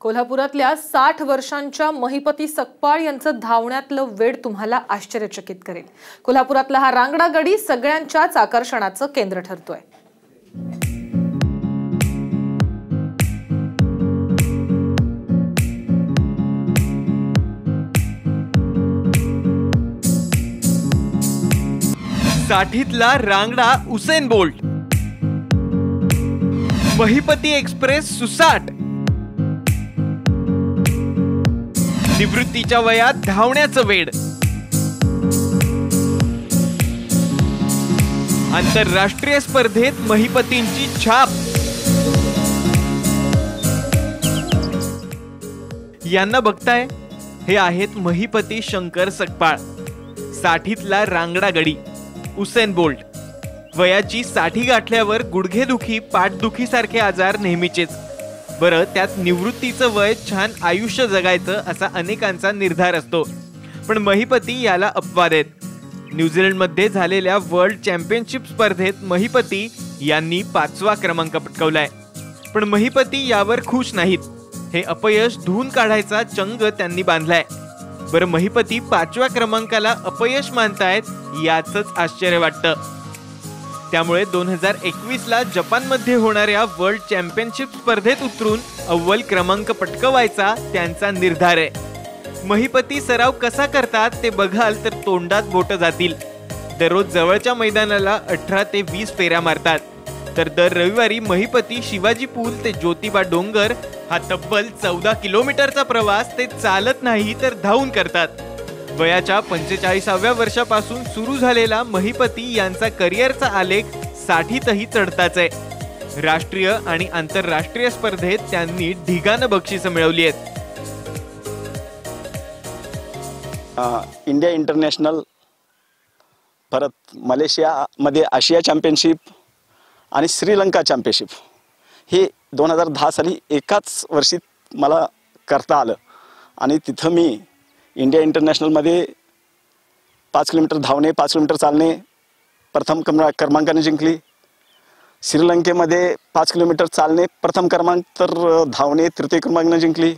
कोल्हापुरातल्या साठ वर्षांच्या महिपती सकपाळ यांचं धावण्यातलं वेड तुम्हाला आश्चर्यचकित करेल. कोल्हापुरातला हा रांगडा गडी सगळ्यांच्याच आकर्षणाचं केंद्र ठरतोय. साठीतला रांगडा उसेन बोल्ट. महिपती एक्सप्रेस सुसाट. निवृत्तीच्या वयात धावण्याचं वेड. आंतरराष्ट्रीय स्पर्धेत महिपतींची छाप. यांना बघताय हे आहेत महिपती शंकर सकपाळ. साठीतला रांगडा गडी उसेन बोल्ट. वयाची साठी गाठल्यावर गुडघेदुखी पाठदुखी सारखे आजार नेहमीचेच. बरं त्यात निवृत्तीचं वय छान आयुष्य जगायचं असा अनेकांचा निर्धार असतो. पण महिपती याला अपवाद आहेत. न्यूझीलंडमध्ये झालेल्या वर्ल्ड चॅम्पियनशिप स्पर्धेत महिपती यांनी पाचवा क्रमांक पटकवलाय. पण महिपती यावर खुश नाहीत. हे अपयश धुवून काढायचा चंग त्यांनी बांधलाय. बरं महिपती पाचव्या क्रमांकाला अपयश मानतायत याचंच आश्चर्य वाटतं. त्यामुळे दोन हजार एकवीस ला जपानमध्ये होणाऱ्या वर्ल्ड चॅम्पियनशिप स्पर्धेत उतरून अव्वल क्रमांक पटकवायचा त्यांचा निर्धार आहे. महिपती सराव कसा करतात ते बघाल तर तोंडात बोट जातील. दररोज जवळच्या मैदानाला अठरा ते वीस फेऱ्या मारतात. तर दर रविवारी महिपती शिवाजी पूल ते ज्योतिबा डोंगर हा तब्बल चौदा किलोमीटरचा प्रवास ते चालत नाही तर धावून करतात. वयाच्या पंचेचाळीसाव्या वर्षापासून सुरू झालेला महिपती यांचा करिअरचा आलेख साठीतही चढताच आहे. राष्ट्रीय आणि आंतरराष्ट्रीय स्पर्धेत त्यांनी ढिगानं बक्षिसं मिळवली आहेत. इंडिया इंटरनॅशनल परत मलेशियामध्ये आशिया चॅम्पियनशिप आणि श्रीलंका चॅम्पियनशिप हे दोन हजार दहा साली एकाच वर्षी मला करता आलं. आणि तिथं मी इंडिया इंटरनॅशनलमध्ये पाच किलोमीटर धावणे पाच किलोमीटर चालणे प्रथम क्रम क्रमांकाने जिंकली. श्रीलंकेमध्ये पाच किलोमीटर चालणे प्रथम क्रमांक तर धावणे तृतीय क्रमांकाने जिंकली.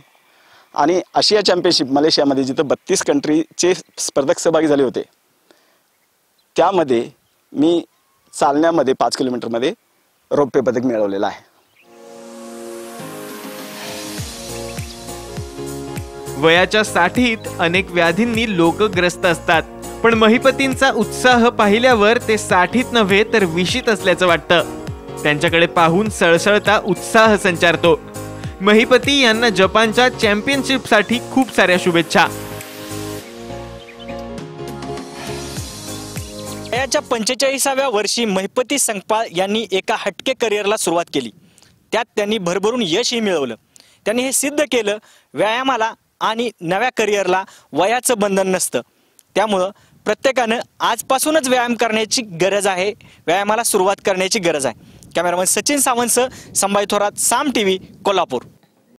आणि आशिया चॅम्पियनशिप मलेशियामध्ये जिथं बत्तीस कंट्रीचे स्पर्धक सहभागी झाले होते. त्यामध्ये मी चालण्यामध्ये पाच किलोमीटरमध्ये रौप्य पदक मिळवलेलं आहे. वयाच्या साठीत अनेक व्याधींनी लोक ग्रस्त असतात. पण महिपतींचा उत्साह पाहिल्यावर ते साठीत नव्हे तर विषित असल्याचं वाटतं. त्यांच्याकडे पाहून सळसळता उत्साह संचारतो. महिपती यांना जपानच्या चॅम्पियनशिपसाठी खूप साऱ्या शुभेच्छा. वयाच्या पंचेचाळीसाव्या वर्षी महिपती संकपाळ यांनी एका हटके करिअरला सुरुवात केली. त्यात त्यांनी भरभरून यशही मिळवलं. त्यांनी हे सिद्ध केलं व्यायामाला आणि नव्या करिअरला वयाचं बंधन नसतं. त्यामुळं प्रत्येकानं आजपासूनच व्यायाम करण्याची गरज आहे. व्यायामाला सुरुवात करण्याची गरज आहे. कॅमेरामन सचिन सावंतसह संभाजी थोरात साम टी व्ही कोल्हापूर.